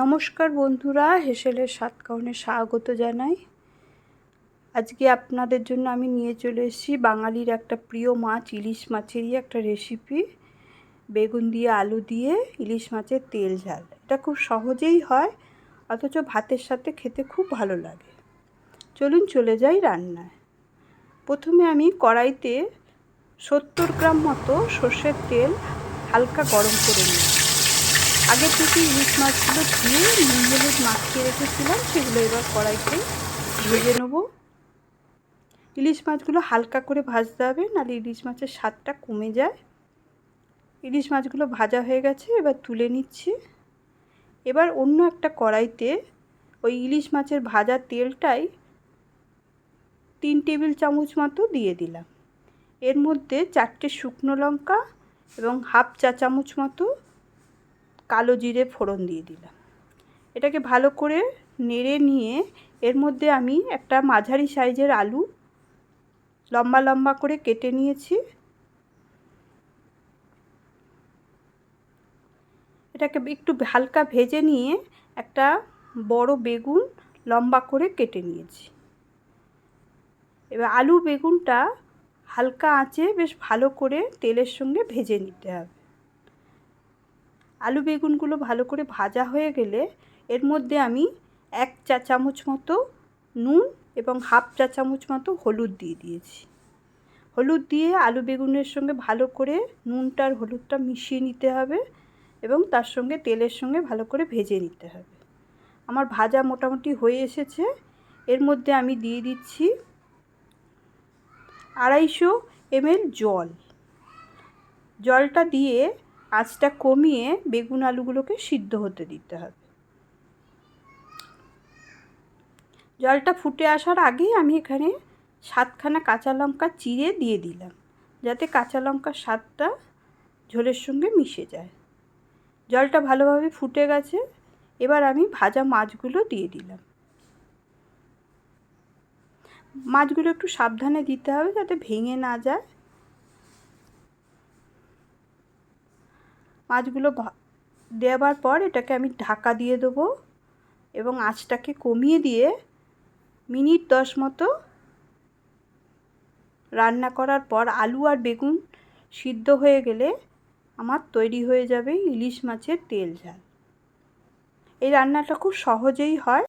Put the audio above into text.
নমস্কার বন্ধুরা, হেসেলের সাতকাহনে স্বাগত জানাই। আজকে আপনাদের জন্য আমি নিয়ে চলে এসেছি বাঙালির একটা প্রিয় মাছ, ইলিশ মাছেরই একটা রেসিপি বেগুন দিয়ে আলু দিয়ে ইলিশ মাছের তেল ঝাল। এটা খুব সহজেই হয়, অথচ ভাতের সাথে খেতে খুব ভালো লাগে। চলুন চলে যাই রান্নায়। প্রথমে আমি কড়াইতে সত্তর গ্রাম মতো সর্ষের তেল হালকা গরম করে নিই আগে থেকে ইলিশ মাছগুলো ধুয়ে নুন হলুদ মাখিয়ে রেখেছিলাম, সেগুলো এবার কড়াইতে ভেজে নেব। ইলিশ মাছগুলো হালকা করে ভাজতে হবে, নাহলে ইলিশ মাছের স্বাদটা কমে যায়। ইলিশ মাছগুলো ভাজা হয়ে গেছে, এবার তুলে নিচ্ছি। এবার অন্য একটা কড়াইতে ওই ইলিশ মাছের ভাজা তেলটাই তিন টেবিল চামচ মতো দিয়ে দিলাম। এর মধ্যে চারটে শুকনো লঙ্কা এবং হাফ চা চামচ মতো কালো জিরে ফোড়ন দিয়ে দিলাম। এটাকে ভালো করে নেড়ে নিয়ে এর মধ্যে আমি একটা মাঝারি সাইজের আলু লম্বা লম্বা করে কেটে নিয়েছি। এটাকে একটু হালকা ভেজে নিয়ে একটা বড় বেগুন লম্বা করে কেটে নিয়েছি। এবার আলু বেগুনটা হালকা আঁচে বেশ ভালো করে তেলের সঙ্গে ভেজে নিতে হবে। আলু বেগুনগুলো ভালো করে ভাজা হয়ে গেলে এর মধ্যে আমি এক চা চামচ মতো নুন এবং হাফ চা চামচ মতো হলুদ দিয়ে দিয়েছি। হলুদ দিয়ে আলু বেগুনের সঙ্গে ভালো করে নুনটা আর হলুদটা মিশিয়ে নিতে হবে এবং তার সঙ্গে তেলের সঙ্গে ভালো করে ভেজে নিতে হবে। আমার ভাজা মোটামুটি হয়ে এসেছে। এর মধ্যে আমি দিয়ে দিচ্ছি আড়াইশো এমএল জল। জলটা দিয়ে আঁচটা কমিয়ে বেগুন আলুগুলোকে সিদ্ধ হতে দিতে হবে। জলটা ফুটে আসার আগেই আমি এখানে সাতখানা কাঁচা লঙ্কা চিড়ে দিয়ে দিলাম, যাতে কাঁচা লঙ্কার স্বাদটা ঝোলের সঙ্গে মিশে যায়। জলটা ভালোভাবে ফুটে গেছে, এবার আমি ভাজা মাছগুলো দিয়ে দিলাম। মাছগুলো একটু সাবধানে দিতে হবে যাতে ভেঙে না যায়। মাছগুলো দেওয়ার পর এটাকে আমি ঢাকা দিয়ে দেবো এবং আঁচটাকে কমিয়ে দিয়ে মিনিট দশ মতো রান্না করার পর আলু আর বেগুন সিদ্ধ হয়ে গেলে আমার তৈরি হয়ে যাবে ইলিশ মাছের তেল ঝাল। এই রান্নাটা খুব সহজেই হয়।